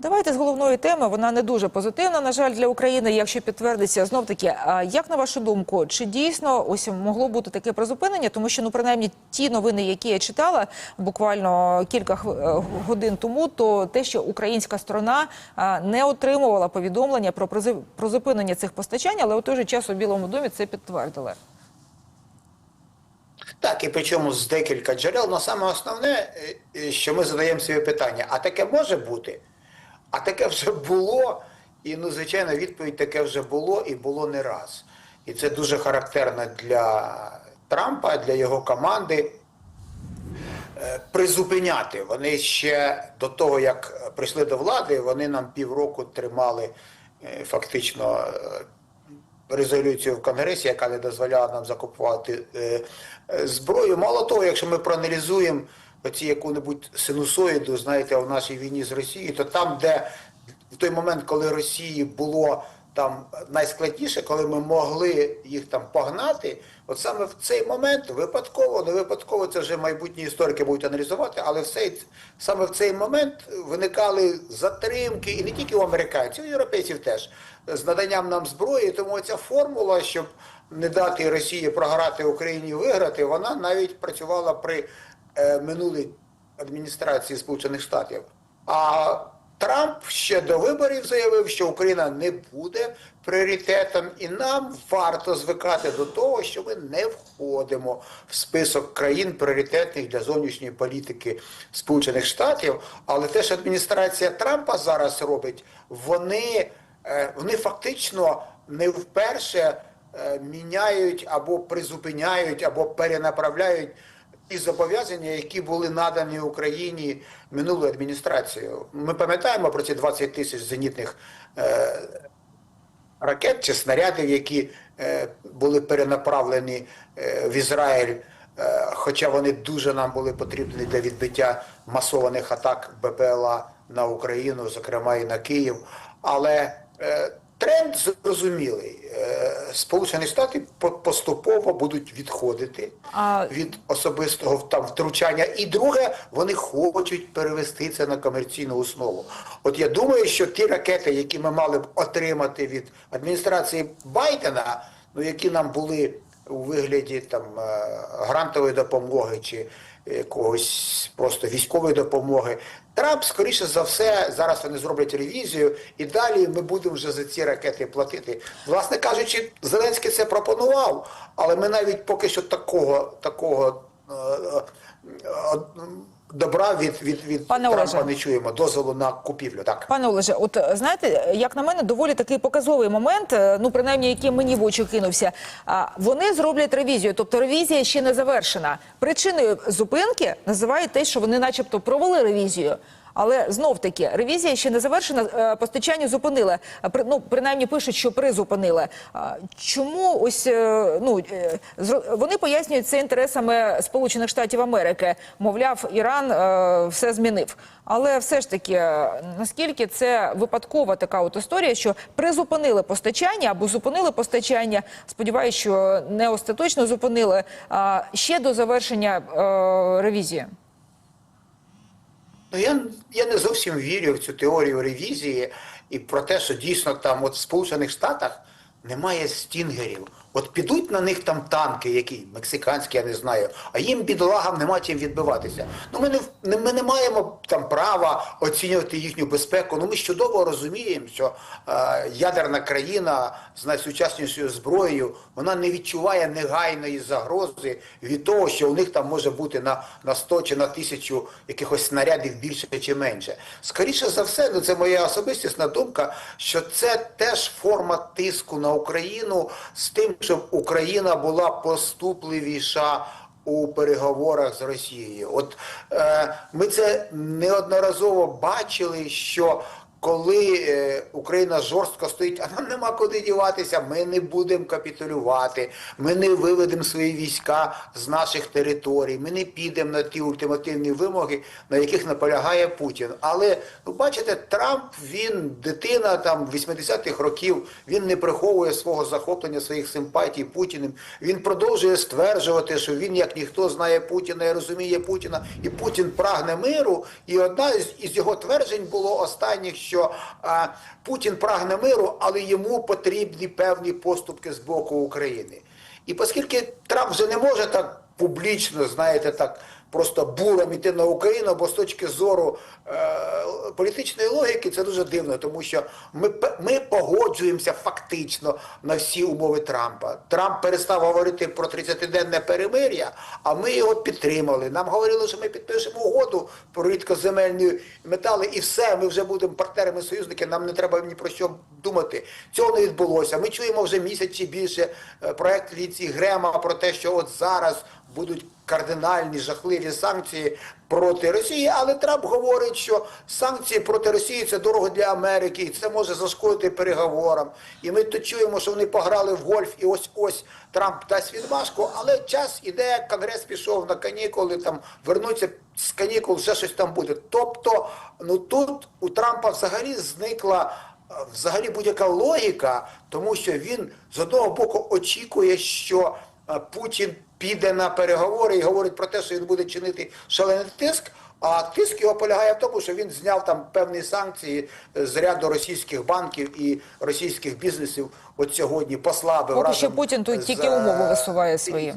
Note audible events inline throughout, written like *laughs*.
Давайте з головної теми. Вона не дуже позитивна, на жаль, для України. Якщо підтвердиться знов таки, а як на вашу думку, чи дійсно ось могло бути таке призупинення? Тому що ну принаймні ті новини, які я читала буквально кілька е, годин тому, то те, що українська сторона не отримувала повідомлення про призи- про зупинення цих постачань, але у той же час у Білому домі це підтвердили. Так, і причому з декілька джерел. Але саме основне, е, е, що ми задаємо собі питання: а таке може бути? А таке вже було. І ну, звичайно, відповідь таке вже було і було не раз. І це дуже характерно для Трампа, для його команди. Е, Призупиняти. Вони ще до того, як прийшли до влади, вони нам півроку тримали е, фактично е, резолюцію в Конгресі, яка не дозволяла нам закупувати зброю. Мало того, якщо ми проаналізуємо оці яку-небудь синусоїду, знаєте, в нашій війні з Росією, то там, де в той момент, коли Росії було там найскладніше, коли ми могли їх там погнати, от саме в цей момент випадково, не випадково, це вже майбутні історики будуть аналізувати, але в цей, саме в цей момент виникали затримки, і не тільки у американців, і у європейців теж, з наданням нам зброї. Тому ця формула, щоб не дати Росії програти Україні виграти, вона навіть працювала при минулій адміністрації Сполучених Штатів. А Трамп ще до виборів заявив, що Україна не буде пріоритетом, і нам варто звикати до того, що ми не входимо в список країн пріоритетних для зовнішньої політики Сполучених Штатів. Але те, що адміністрація Трампа зараз робить, вони, е, вони фактично не вперше е, міняють або призупиняють, або перенаправляють ті зобов'язання, які були надані Україні минулою адміністрацією. Ми пам'ятаємо про ці 20 тисяч зенітних е, ракет чи снарядів, які е, були перенаправлені е, в Ізраїль. Е, Хоча вони дуже нам були потрібні для відбиття масованих атак БПЛА на Україну, зокрема і на Київ. Але е, тренд зрозумілий. Е, Сполучені Штати по- поступово будуть відходити А- від особистого там втручання. І друге, вони хочуть перевести це на комерційну основу. От я думаю, що ті ракети, які ми мали б отримати від адміністрації Байдена, ну які нам були у вигляді там е, грантової допомоги чи якогось просто військової допомоги. Трамп, скоріше за все, зараз вони зроблять ревізію, і далі ми будемо вже за ці ракети платити. Власне кажучи, Зеленський це пропонував, але ми навіть поки що такого такого е, е, добра від, від, від Пане Трампа Олеже. не чуємо. Дозволу на купівлю. Так. Пане Олеже, от е, знаєте, як на мене, доволі такий показовий момент, е, ну принаймні, який мені в очі кинувся. А вони зроблять ревізію, тобто ревізія ще не завершена. Причиною зупинки називають те, що вони, начебто, провели ревізію. Але знов таки ревізія ще не завершена. е, Постачання зупинили. А, Ну принаймні пишуть, що призупинили. Чому ось е, ну е, вони пояснюють це інтересами Сполучених Штатів Америки? Мовляв, Іран е, все змінив. Але все ж таки, е, наскільки це випадкова така от історія, що призупинили постачання або зупинили постачання. Сподіваюсь, що не остаточно зупинили ще до завершення е, ревізії. Ну я, я не зовсім вірю в цю теорію ревізії і про те, що дійсно там от в Сполучених Штатах немає стінгерів. От підуть на них там танки, які мексиканські, я не знаю, а їм бідолагам нема чим відбиватися. Ну ми не, ми не маємо там права оцінювати їхню безпеку. Ну ми чудово розуміємо, що е, ядерна країна з найсучаснішою зброєю вона не відчуває негайної загрози від того, що у них там може бути на, на 100 чи на тисячу якихось снарядів більше чи менше. Скоріше за все, ну це моя особистісна думка, що це теж форма тиску на Україну з тим, щоб Україна була поступливіша у переговорах з Росією. От е, ми це неодноразово бачили, що коли е, Україна жорстко стоїть, а нам нема куди діватися, ми не будемо капітулювати, ми не виведемо свої війська з наших територій, ми не підемо на ті ультимативні вимоги, на яких наполягає Путін. Але ну, бачите, Трамп він дитина там 80-х років, він не приховує свого захоплення, своїх симпатій Путіним. Він продовжує стверджувати, що він як ніхто знає Путіна і розуміє Путіна, і Путін прагне миру. І одна із, із його тверджень було останніх, що а, Путін прагне миру, але йому потрібні певні поступки з боку України. І оскільки Трамп вже не може так публічно, знаєте, так просто буром іти на Україну, бо з точки зору е, політичної логіки це дуже дивно, тому що ми, ми погоджуємося фактично на всі умови Трампа. Трамп перестав говорити про 30-денне перемир'я, а ми його підтримали. Нам говорили, що ми підпишемо угоду про рідкоземельні метали, і все, ми вже будемо партнерами союзники, нам не треба ні про що думати. Цього не відбулося. Ми чуємо вже місяць чи більше е, проект Ліці Грема про те, що от зараз будуть кардинальні жахливі санкції проти Росії, але Трамп говорить, що санкції проти Росії це дорого для Америки, і це може зашкодити переговорам. І ми тут чуємо, що вони пограли в гольф, і ось ось Трамп дасть відмашку, але час іде, Конгрес пішов на канікули, там вернуться з канікул, вже щось там буде. Тобто, ну тут у Трампа взагалі зникла е, взагалі будь-яка логіка, тому що він з одного боку очікує, що Путін піде на переговори і говорить про те, що він буде чинити шалений тиск. А тиск його полягає в тому, що він зняв там певні санкції е, з ряду російських банків і російських бізнесів. От сьогодні послабив Поки разом що Путін тут з, тільки е, умови висуває свої.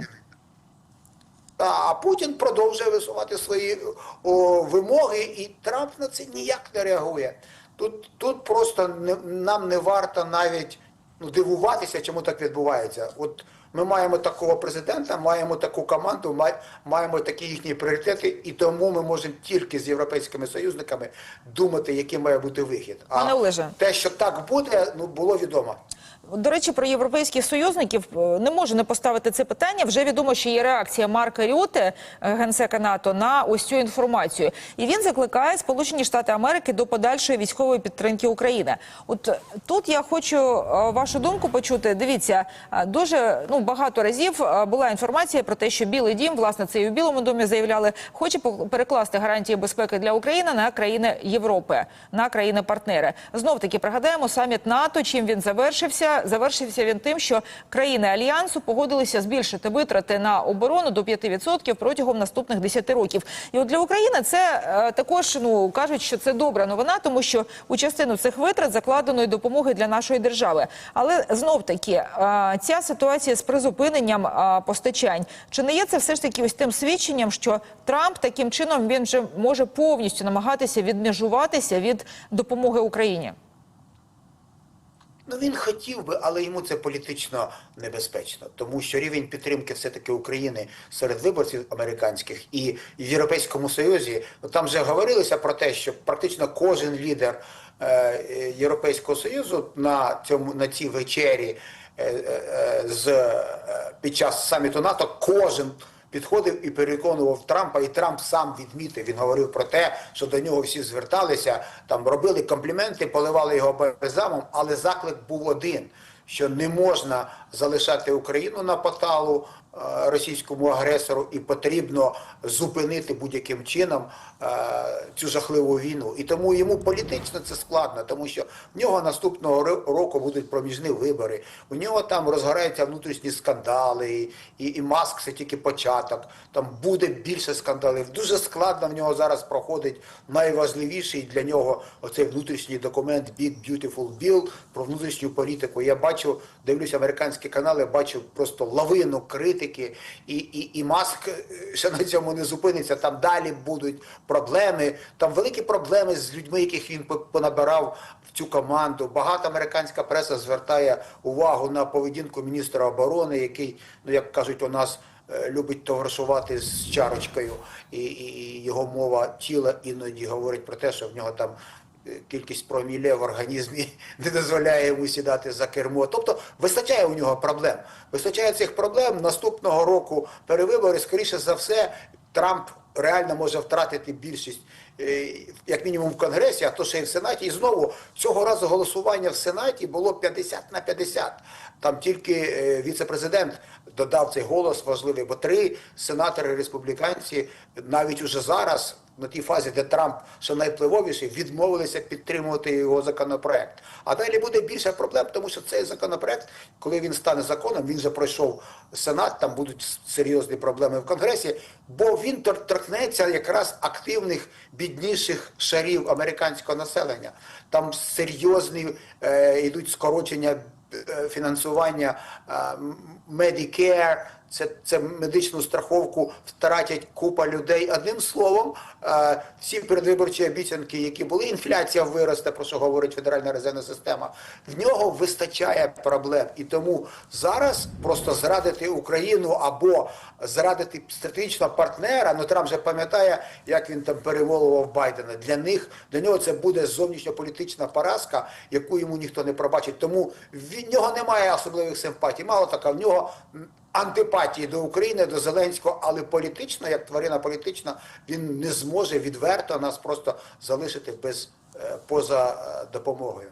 А Путін продовжує висувати свої о, вимоги, і Трамп на це ніяк не реагує. Тут, тут просто не, нам не варто навіть ну, дивуватися, чому так відбувається. От ми маємо такого президента, маємо таку команду, маємо такі їхні пріоритети, і тому ми можемо тільки з європейськими союзниками думати, який має бути вихід. А те, що так буде, ну було відомо. До речі, про європейських союзників е, не можу не поставити це питання. Вже відомо, що є реакція Марка Рюте, е, генсека НАТО, на ось цю інформацію. І він закликає Сполучені Штати Америки до подальшої військової підтримки України. От е, тут я хочу вашу думку почути. Дивіться, дуже ну багато разів була інформація про те, що Білий Дім, власне, це і у Білому домі заявляли, хоче перекласти гарантії безпеки для України на країни Європи, на країни-партнери. Знов таки пригадаємо саміт НАТО. Чим він завершився? Завершився він тим, що країни альянсу погодилися збільшити витрати на оборону до 5% протягом наступних 10 років. І от для України це е, також ну кажуть, що це добра новина, тому що у частину цих витрат закладено й допомоги для нашої держави. Але знов таки е, ця ситуація з призупиненням е, постачань чи не є це все ж таки ось тим свідченням, що Трамп таким чином він вже може повністю намагатися відмежуватися від допомоги Україні? Ну він хотів би, але йому це політично небезпечно, тому що рівень підтримки все-таки України серед виборців американських і в Європейському Союзі, ну там вже говорилося про те, що практично кожен лідер е, Європейського Союзу на цьому на цій вечері е, е, е, з е, під час саміту НАТО кожен підходив і переконував Трампа, і Трамп сам відмітив. Він говорив про те, що до нього всі зверталися, там робили компліменти, поливали його бальзамом, але заклик був один: що не можна залишати Україну на поталу російському агресору, і потрібно зупинити будь-яким чином е, цю жахливу війну. І тому йому політично це складно, тому що в нього наступного ро- року будуть проміжні вибори. У нього там розгораються внутрішні скандали, і, і Маск це тільки початок. Там буде більше скандалів. Дуже складно в нього зараз проходить найважливіший для нього оцей внутрішній документ Big Beautiful Bill про внутрішню політику. Я бачу, дивлюсь американські канали, бачу просто лавину критики, і, і, і Маск е, ще на цьому не зупиниться. Там далі будуть проблеми. Там великі проблеми з людьми, яких він по- понабирав в цю команду. Багато американська преса звертає увагу на поведінку міністра оборони, який, ну як кажуть, у нас е, любить товаришувати з чарочкою, і, і, і його мова тіла іноді говорить про те, що в нього там. Е, Кількість проміле в організмі *laughs* не дозволяє йому сідати за кермо. Тобто вистачає у нього проблем. Вистачає цих проблем. Наступного року перевибори, скоріше за все, Трамп реально може втратити більшість, е, як мінімум в Конгресі, а то ще й в Сенаті. І знову цього разу голосування в Сенаті було 50 на 50. Там тільки е, віце-президент додав цей голос важливий, бо три сенатори республіканці навіть уже зараз. На тій фазі, де Трамп що найвпливовіший, відмовилися підтримувати його законопроект. А далі буде більше проблем, тому що цей законопроект, коли він стане законом, він вже пройшов Сенат, там будуть серйозні проблеми в Конгресі, бо він торкнеться якраз активних бідніших шарів американського населення. Там серйозні е, йдуть скорочення е, фінансування е, Medicare, це, це медичну страховку втратять купа людей. Одним словом, е, всі передвиборчі обіцянки, які були, інфляція виросте, про що говорить Федеральна резервна система. В нього вистачає проблем. І тому зараз просто зрадити Україну або зрадити стратегічного партнера. Ну Трамп же пам'ятає, як він там перемолував Байдена. Для них для нього це буде зовнішньополітична поразка, яку йому ніхто не пробачить. Тому в нього немає особливих симпатій. Мало така в нього м, антипатії до України, до Зеленського, але політично, як тварина політична, він не зможе відверто нас просто залишити без е, поза е, допомогою.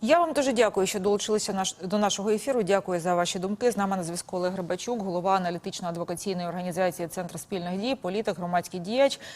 Я вам дуже дякую, що долучилися наш, до нашого ефіру. Дякую за ваші думки. З нами на зв'язку Олег Грибачук, голова аналітично-адвокаційної організації Центр спільних дій, політик, громадський діяч.